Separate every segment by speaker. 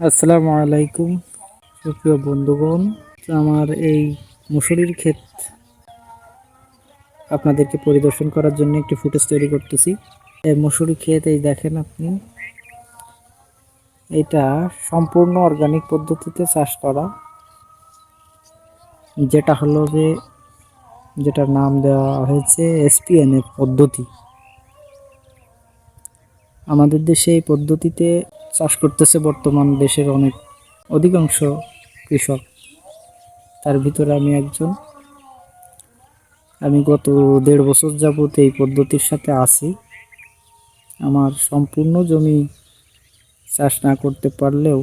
Speaker 1: আসসালামু আলাইকুম, সুপ্রিয় বন্ধুগণ। আমার এই মুসুরির ক্ষেত আপনাদেরকে পরিদর্শন করার জন্য একটি ফুটেজ তৈরি করতেছি। এই মুসুরি ক্ষেত, এই দেখেন আপনি, এটা সম্পূর্ণ অর্গানিক পদ্ধতিতে চাষ করা। যেটা হলো যে, যেটার নাম দেওয়া হয়েছে এসপিএনএফ পদ্ধতি। আমাদের দেশে এই পদ্ধতিতে চাষ করতেছে বর্তমান দেশের অনেক অধিকাংশ কৃষক। তার ভিতরে আমি একজন। আমি গত দেড় বছর যাবত এই পদ্ধতির সাথে আছি। আমার সম্পূর্ণ জমি চাষ না করতে পারলেও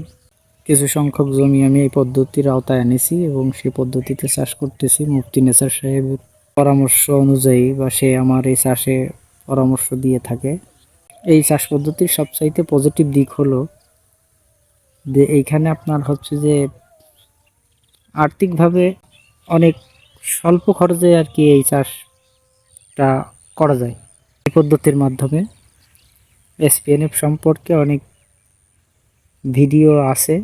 Speaker 1: কিছু সংখ্যক জমি আমি এই পদ্ধতির আওতায় এনেছি এবং সেই পদ্ধতিতে চাষ করতেছি। মুফতি নেসার সাহেবের পরামর্শ অনুযায়ী বা সে আমার এই চাষে পরামর্শ দিয়ে থাকে। এই চাষ পদ্ধতির সবচাইতে পজিটিভ দিক হলো যে এইখানে আপনার হচ্ছে যে আর্থিকভাবে অনেক স্বল্প খরচে আর কি এই চাষটা করা যায়। এই পদ্ধতির মাধ্যমে এসপিএনএফ সম্পর্কে অনেক ভিডিও আছে।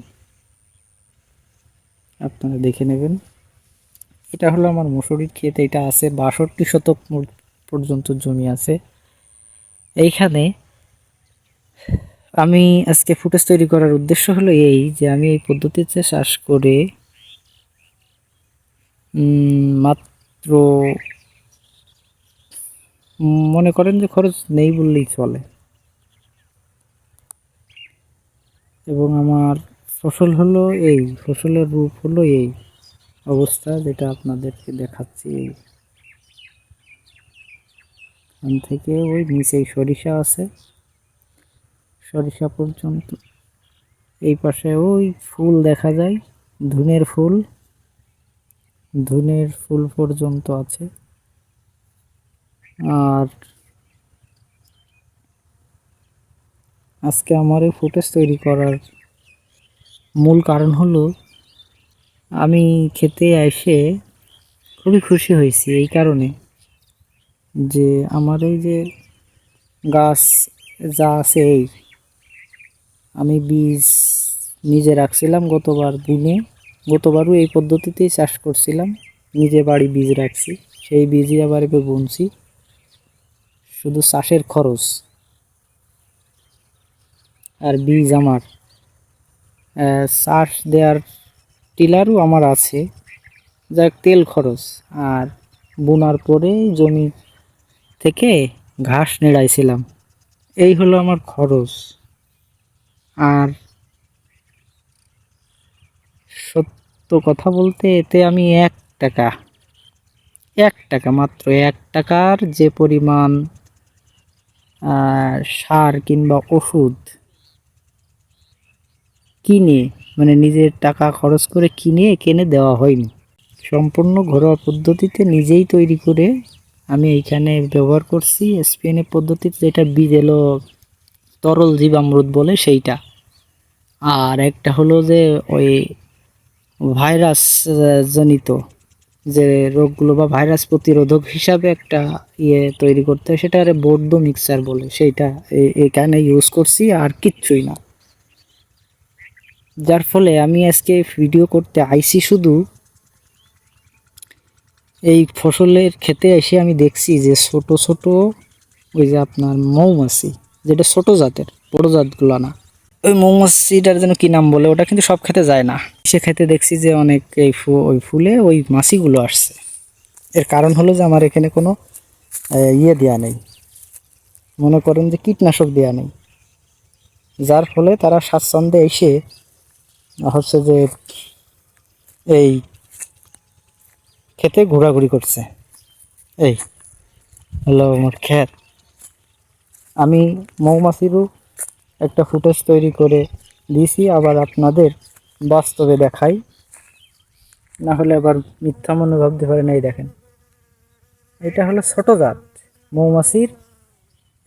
Speaker 1: আপনারা দেখে নেবেন। এটা হলো আমার মুসুরির ক্ষেত, এটা আছে বাষট্টি শতক পর্যন্ত জমি আছে। এইখানে আমি আজকে ফুটেজ তৈরি করার উদ্দেশ্য হলো এই যে আমি এই পদ্ধতিতে চাষ করে মাত্র মনে করেন যে খরচ নেই বললেই চলে। এবং আমার ফসল হলো এই, ফসলের রূপ হলো এই অবস্থা যেটা আপনাদেরকে দেখাচ্ছি। এখান থেকে ওই নিচেই সরিষা আছে। সরিষা পর্যন্ত। এই পাশে ওই ফুল দেখা যায়, ধুনের ফুল। ধুনের ফুল পর্যন্ত আছে। আর আজকে আমার এই ফুটেজ তৈরি করার মূল কারণ হলো, আমি খেতে এসে খুবই খুশি হয়েছি এই কারণে যে আমার এই যে গাছ যা আছে এই আমি বীজ নিজে রাখছিলাম গতবার বুনে গতবারও এই পদ্ধতিতেই চাষ করছিলাম। নিজে বাড়ি বীজ রাখছি, সেই বীজই আবার এবার বুনছি। শুধু চাষের খরচ। আর বীজ আমার। চাষ দেওয়ার টিলারও আমার আছে। যাক, তেল খরচ। আর বোনার পরে জমি থেকে ঘাস নেড়াইছিলাম। এই হলো আমার খরচ। আর সত্য কথা বলতে এতে আমি এক টাকা এক টাকা মাত্র, এক টাকার যে পরিমাণ সার কিংবা ওষুধ কিনে মানে নিজের টাকা খরচ করে কিনে কিনে দেওয়া হয়নি। সম্পূর্ণ ঘরোয়া পদ্ধতিতে নিজেই তৈরি করে আমি এইখানে ব্যবহার করছি। স্পেনের পদ্ধতিতে যেটা বীজ এলো তরল জীবামৃত বলে সেইটা। আর একটা হলো যে ওই ভাইরাস জনিত যে রোগগুলো বা ভাইরাস প্রতিরোধক হিসাবে একটা ইয়ে তৈরি করতে হয়, সেটা আরে বৌদ্ধ মিক্সার বলে, সেইটা এখানে ইউজ করছি আর কিচ্ছুই না। যার ফলে আমি আজকে ভিডিও করতে আইছি শুধু এই ফসলের খেতে এসে আমি দেখছি যে ছোট ছোট ওই যে আপনার মৌমাছি, যেটা ছোট জাতের, বড় জাতগুলো না ওই মৌমাছিটার যেন কি নাম বলে, ওটা কিন্তু সব খেতে যায় না। সে খেতে দেখছি যে অনেক এই ফু- ওই ফুলে ওই মাছিগুলো আসছে। এর কারণ হলো যে আমার এখানে কোনো ইয়ে দেওয়া নেই। মনে করেন যে কীটনাশক দেওয়া নেই। যার ফলে তারা স্বাচ্ছন্দ্যে এসে, হচ্ছে যে এই খেতে ঘোরাঘুরি করছে। এই, হলো আমার ক্ষেত আমি মৌমাছিরও একটা ফুটেজ তৈরি করে দিয়েছি, আবার আপনাদের বাস্তবে দেখাই। না হলে আবার মিথ্যা মনে ভাবতে পারেন, এই দেখেন। এটা হলো ছোট জাত, মৌমাছির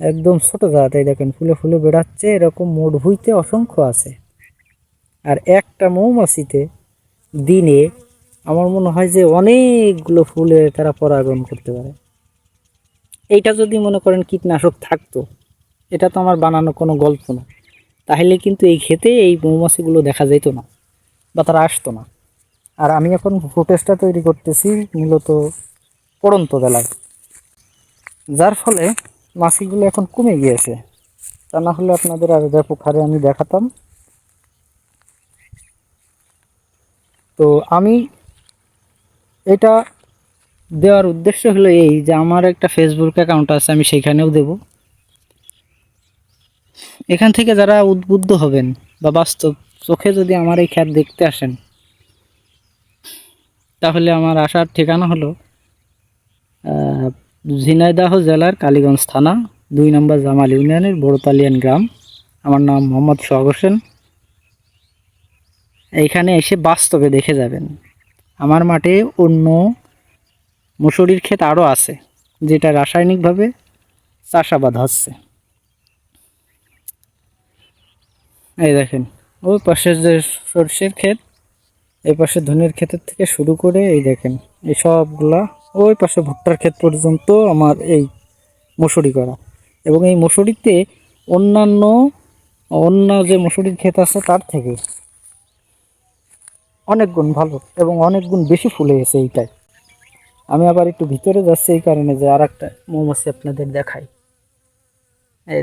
Speaker 1: একদম ছোট জাত, এই দেখেন, ফুলে ফুলে বেড়াচ্ছে, এরকম মোট ভুইতে অসংখ্য আছে। আর একটা মৌমাছিতে দিনে আমার মনে হয় যে অনেকগুলো ফুলে তারা পরাগণ করতে পারে। এইটা যদি মনে করেন কীটনাশক থাকতো। এটা তো আমার বানানো কোনো গল্প না। তাহলে কিন্তু এই ক্ষেতে এই মৌমাছিগুলো দেখা যেত না বা তারা আসতো না। আর আমি এখন ফুটেজটা তৈরি করতেছি মূলত পড়ন্ত বেলায়। যার ফলে মাছিগুলো এখন কমে গিয়েছে। তা না হলে আপনাদের আর ব্যাপক হারে আমি দেখাতাম। তো আমি এটা দেওয়ার উদ্দেশ্য হলো এই যে আমার একটা ফেসবুক অ্যাকাউন্ট আছে, আমি সেখানেও দেব। এখান থেকে যারা উদ্বুদ্ধ হবেন বা বাস্তব চোখে যদি আমার এই খ্যাত দেখতে আসেন, তাহলে আমার আসার ঠিকানা হলো ঝিনাইদাহ জেলার কালীগঞ্জ থানা, দুই নম্বর জামাল ইউনিয়নের বড়তালিয়ান গ্রাম। আমার নাম মোহাম্মদ সোহাগ হোসেন। এইখানে এসে বাস্তবে দেখে যাবেন। আমার মাঠে অন্য মুসুরির ক্ষেত আরও আছে, যেটা রাসায়নিকভাবে চাষাবাদ হচ্ছে। এই দেখেন, ওই পাশের যে সর্ষের ক্ষেত, এই পাশে ধনের ক্ষেতের থেকে শুরু করে এই দেখেন, এই সবগুলা ওই পাশে ভুট্টার ক্ষেত পর্যন্ত আমার এই মসুরি করা। এবং এই মসুরিতে অন্যান্য, অন্য যে মসুরির ক্ষেত আছে তার থেকে অনেক গুণ ভালো এবং অনেক গুণ বেশি ফুলে গেছে এইটাই। আমি আবার একটু ভিতরে যাচ্ছি এই কারণে যে আর একটা মৌমাছি আপনাদের দেখাই। এই